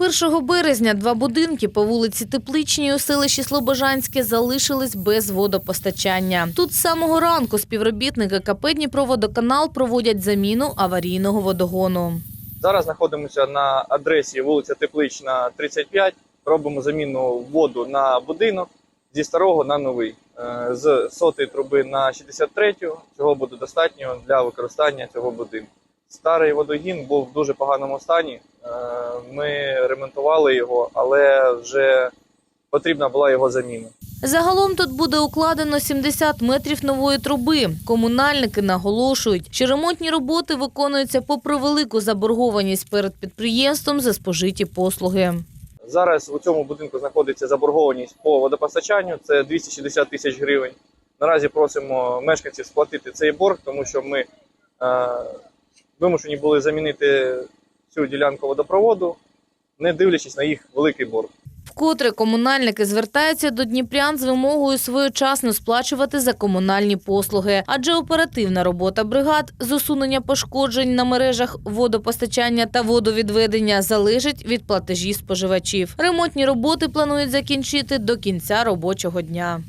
1 березня два будинки по вулиці Тепличній у селищі Слобожанське залишились без водопостачання. Тут з самого ранку співробітники КП «Дніпроводоканал» проводять заміну аварійного водогону. Зараз знаходимося на адресі вулиця Теплична, 35. Робимо заміну воду на будинок зі старого на новий. Е, З сотої труби на 63. Цього буде достатньо для використання цього будинку. Старий водогін був в дуже поганому стані. Е, Ми ремонтували його, але вже потрібна була його заміна. Загалом тут буде укладено 70 метрів нової труби. Комунальники наголошують, що ремонтні роботи виконуються попри велику заборгованість перед підприємством за спожиті послуги. Зараз у цьому будинку знаходиться заборгованість по водопостачанню. Це 260 тисяч гривень. Наразі просимо мешканців сплатити цей борг, тому що ми е, вимушені були замінити цю ділянку водопроводу, не дивлячись на їх великий борг. Вкотре комунальники звертаються до дніпрян з вимогою своєчасно сплачувати за комунальні послуги, адже оперативна робота бригад з усунення пошкоджень на мережах водопостачання та водовідведення залежить від платежів споживачів. Ремонтні роботи планують закінчити до кінця робочого дня.